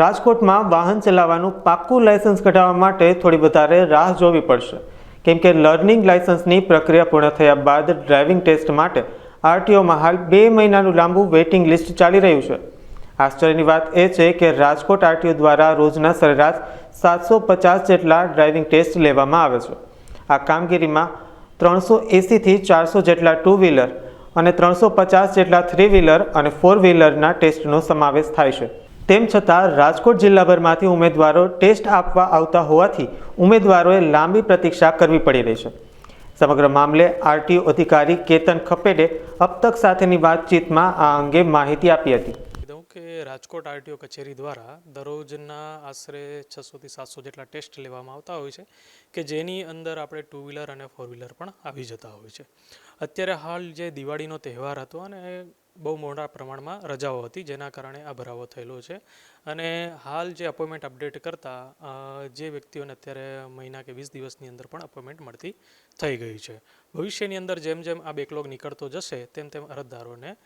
રાજકોટમાં વાહન ચલાવવાનું પાક્કું લાયસન્સ કઢાવવા માટે થોડી વધારે રાહ જોવી પડશે. કેમ કે લર્નિંગ લાયસન્સની પ્રક્રિયા પૂર્ણ થયા બાદ ડ્રાઇવિંગ ટેસ્ટ માટે આરટીઓમાં હાલ બે મહિનાનું લાંબુ વેઇટિંગ લિસ્ટ ચાલી રહ્યું છે. આશ્ચર્યની વાત એ છે કે રાજકોટ આરટીઓ દ્વારા રોજના સરેરાશ સાતસો પચાસ જેટલા ડ્રાઇવિંગ ટેસ્ટ લેવામાં આવે છે. આ કામગીરીમાં ત્રણસો એંસીથી ચારસો જેટલા ટુ વ્હીલર અને ત્રણસો પચાસ જેટલા થ્રી વ્હીલર અને ફોર વ્હીલરના ટેસ્ટનો સમાવેશ થાય છે. તેમ છતાં રાજકોટ જિલ્લાભરમાંથી ઉમેદવારો ટેસ્ટ આપવા આવતા હોવાથી ઉમેદવારોએ લાંબી પ્રતીક્ષા કરવી પડી રહી છે. સમગ્ર મામલે આરટીઓ અધિકારી કેતન ખપેડે અબતક સાથેની વાતચીતમાં આ અંગે માહિતી આપી હતી. દઉં કે રાજકોટ આરટીઓ કચેરી દ્વારા દરરોજના આશરે છસોથી સાતસો જેટલા ટેસ્ટ લેવામાં આવતા હોય છે, કે જેની અંદર આપણે ટુ વ્હીલર અને ફોર વ્હીલર પણ આવી જતા હોય છે. અત્યારે હાલ જે દિવાળીનો તહેવાર હતો અને બહુ મોટા પ્રમાણમાં રજાઓ હતી, જેના કારણે આ ભરાવો થયેલો છે. અને હાલ જે અપોઇન્ટમેન્ટ અપડેટ કરતાં જે વ્યક્તિઓને અત્યારે મહિના કે વીસ દિવસની અંદર પણ અપોઇન્ટમેન્ટ મળતી થઈ ગઈ છે. ભવિષ્યની અંદર જેમ જેમ આ બેકલોગ નીકળતો જશે, તેમ તેમ અરજદારોને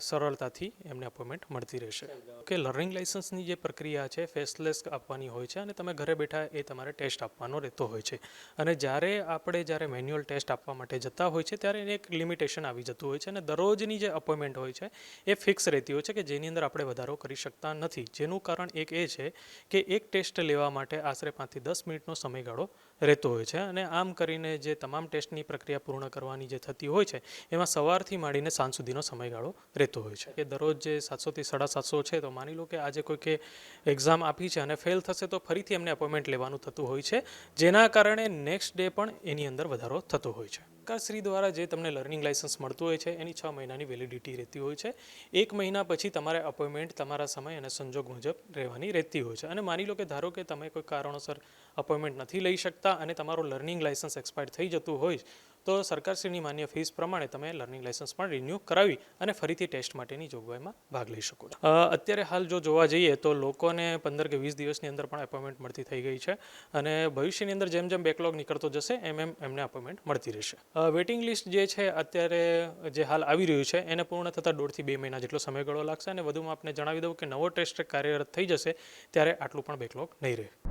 સરળતાથી એમને અપોઇન્ટમેન્ટ મળતી રહેશે. કે લર્નિંગ લાઇસન્સની જે પ્રક્રિયા છે ફેસલેસ આપવાની હોય છે અને તમે ઘરે બેઠા એ તમારે ટેસ્ટ આપવાનો રહેતો હોય છે. અને જ્યારે આપણે જ્યારે મેન્યુઅલ ટેસ્ટ આપવા માટે જતા હોય છે, ત્યારે એને એક લિમિટેશન આવી જતું હોય છે અને દરરોજની જે અપોઇન્ટમેન્ટ હોય છે, એ ફિક્સ રહેતી હોય છે કે જેની અંદર આપણે વધારો કરી શકતા નથી. જેનું કારણ એક એ છે કે એક ટેસ્ટ લેવા માટે આશરે પાંચથી દસ મિનિટનો સમયગાળો રહેતો હોય છે અને આમ કરીને જે તમામ ટેસ્ટની પ્રક્રિયા પૂર્ણ કરવાની જે થતી હોય છે, એમાં સવારથી માંડીને સાંજ સુધીનો સમયગાળો રહેતો હોય છે. કે દરરોજ જે સાતસોથી સાડા સાતસો છે, તો માની લો કે આજે કોઈકે એક્ઝામ આપી છે અને ફેલ થશે, તો ફરીથી એમને અપોઇન્ટમેન્ટ લેવાનું થતું હોય છે. જેના કારણે નેક્સ્ટ ડે પણ એની અંદર વધારો થતો હોય છે. સરકારશ્રી દ્વારા જે તમને લર્નિંગ લાઇસન્સ મળતું હોય છે, એની છ મહિનાની વેલિડિટી રહેતી હોય છે. એક મહિના પછી તમારે અપોઇન્ટમેન્ટ તમારા સમય અને સંજોગ મુજબ રહેવાની રહેતી હોય છે. અને માની લો કે ધારો કે તમે કોઈ કારણોસર અપોઇન્ટમેન્ટ નથી લઈ શકતા અને તમારું લર્નિંગ લાઇસન્સ એક્સપાયર થઈ જતું હોય તો સરકારશ્રીની માન્ય ફીસ પ્રમાણે તમે લર્નિંગ લાઇસન્સ પણ રિન્યૂ કરાવી અને ફરીથી ટેસ્ટ માટેની જોગવાઈમાં ભાગ લઈ શકો અત્યારે હાલ જો જોવા જઈએ તો લોકોને પંદર કે વીસ દિવસની અંદર પણ એપોઇન્ટમેન્ટ મળતી થઈ ગઈ છે અને ભવિષ્યની અંદર જેમ જેમ બેકલોગ નીકળતો જશે, એમ એમ એમને એપોઇન્ટમેન્ટ મળતી રહેશે. વેટિંગ લિસ્ટ જે છે અત્યારે જે હાલ આવી રહ્યું છે, એને પૂર્ણ થતાં દોઢથી બે મહિના જેટલો સમયગાળો લાગશે અને વધુમાં આપને જણાવી દઉં કે નવો ટેસ્ટ કાર્યરત થઈ જશે, ત્યારે આટલું પણ બેકલોગ નહીં રહે.